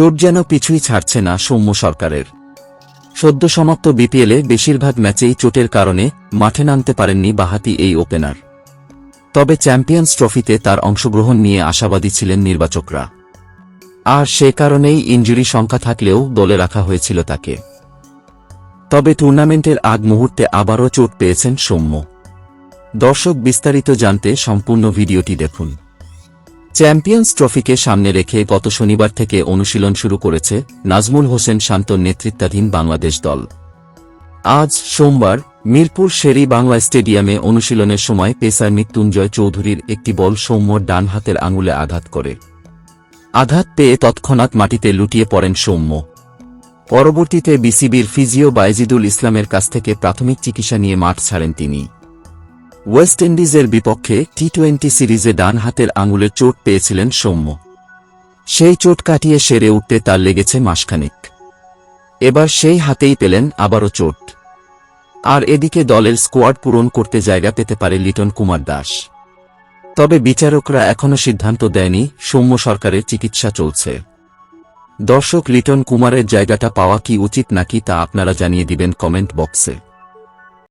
চোট যেন পিছুই ছাড়ছে না সৌম্য সরকারের। সদ্য সমাপ্ত বিপিএলে বেশিরভাগ ম্যাচেই চোটের কারণে মাঠে নামতে পারেননি বাহাতি এই ওপেনার। তবে চ্যাম্পিয়ন্স ট্রফিতে তার অংশগ্রহণ নিয়ে আশাবাদী ছিলেন নির্বাচকরা। আর সে কারণেই ইঞ্জুরি সংখ্যা থাকলেও দলে রাখা হয়েছিল তাকে। তবে টুর্নামেন্টের আগ মুহূর্তে আবারও চোট পেয়েছেন সৌম্য। দর্শক বিস্তারিত জানতে সম্পূর্ণ ভিডিওটি দেখুন। চ্যাম্পিয়ন্স ট্রফিকে সামনে রেখে গত শনিবার থেকে অনুশীলন শুরু করেছে নাজমুল হোসেন শান্তর নেতৃত্বাধীন বাংলাদেশ দল। আজ সোমবার মিরপুর শেরি বাংলা স্টেডিয়ামে অনুশীলনের সময় পেসার মৃত্যুঞ্জয় চৌধুরীর একটি বল সৌম্যর ডান হাতের আঙুলে আঘাত করে। আঘাত পেয়ে তৎক্ষণাৎ মাটিতে লুটিয়ে পড়েন সৌম্য। পরবর্তীতে বিসিবির ফিজিও বাইজিদুল ইসলামের কাছ থেকে প্রাথমিক চিকিৎসা নিয়ে মাঠ ছাড়েন তিনি। ওয়েস্ট ইন্ডিজের বিপক্ষে টি টোয়েন্টি সিরিজে ডান হাতের আঙুলে চোট পেয়েছিলেন সৌম্য। সেই চোট কাটিয়ে সেরে উঠতে তার লেগেছে মাসখানেক। এবার সেই হাতেই পেলেন আবারও চোট। আর এদিকে দলের স্কোয়াড পূরণ করতে জায়গা পেতে পারে লিটন কুমার দাস। তবে বিচারকরা এখনও সিদ্ধান্ত দেয়নি সৌম্য সরকারের চিকিৎসা চলছে। দর্শক, লিটন কুমারের জায়গাটা পাওয়া কি উচিত নাকি তা আপনারা জানিয়ে দিবেন কমেন্ট বক্সে।